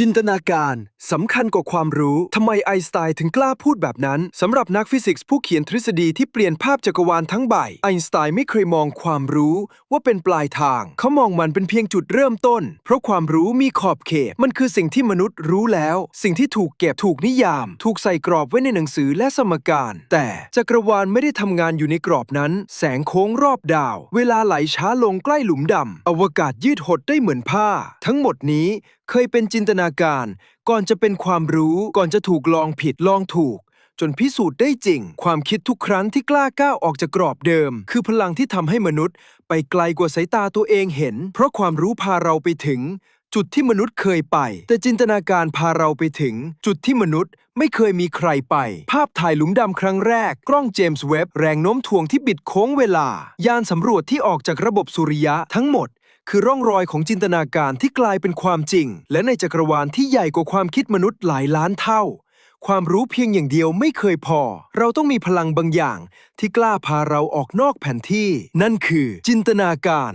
จินตนาการสำคัญกว่าความรู้ ทำไมไอน์สไตน์ถึงกล้าพูดแบบนั้น สำหรับนักฟิสิกส์ผู้เขียนทฤษฎีที่เปลี่ยนภาพจักรวาลทั้งใบ ไอน์สไตน์ไม่เคยมองความรู้ว่าเป็นปลายทาง เขามองมันเป็นเพียงจุดเริ่มต้น เพราะความรู้มีขอบเขต มันคือสิ่งที่มนุษย์รู้แล้ว สิ่งที่ถูกเก็บถูกนิยาม ถูกใส่กรอบไว้ในหนังสือและสมการ แต่จักรวาลไม่ได้ทำงานอยู่ในกรอบนั้น แสงโค้งรอบดาว เวลาไหลช้าลงใกล้หลุมดำอวกาศยืดหดได้เหมือนผ้า ทั้งหมดนี้เคยเป็นจินตนาการ ก่อนจะเป็นความรู้ก่อนจะถูกลองผิดลองถูก จนพิสูจน์ได้จริง ความคิดทุกครั้งที่กล้าก้าวออกจากกรอบเดิม คือพลังที่ทำให้มนุษย์ ไปไกลกว่าสายตาตัวเองเห็น เพราะความรู้พาเราไปถึง จุดที่มนุษย์เคยไป แต่จินตนาการพาเราไปถึง จุดที่มนุษย์ไม่เคยมีใครไป ภาพถ่ายหลุมดำครั้งแรก กล้องเจมส์เว็บแรงโน้มถ่วงที่บิดโค้งเวลา ยานสำรวจที่ออกจากระบบสุริยะทั้งหมด คือร่องรอยของจินตนาการที่กลายเป็นความจริง และในจักรวาลที่ใหญ่กว่าความคิดมนุษย์หลายล้านเท่า ความรู้เพียงอย่างเดียวไม่เคยพอ เราต้องมีพลังบางอย่างที่กล้าพาเราออกนอกแผนที่ นั่นคือจินตนาการ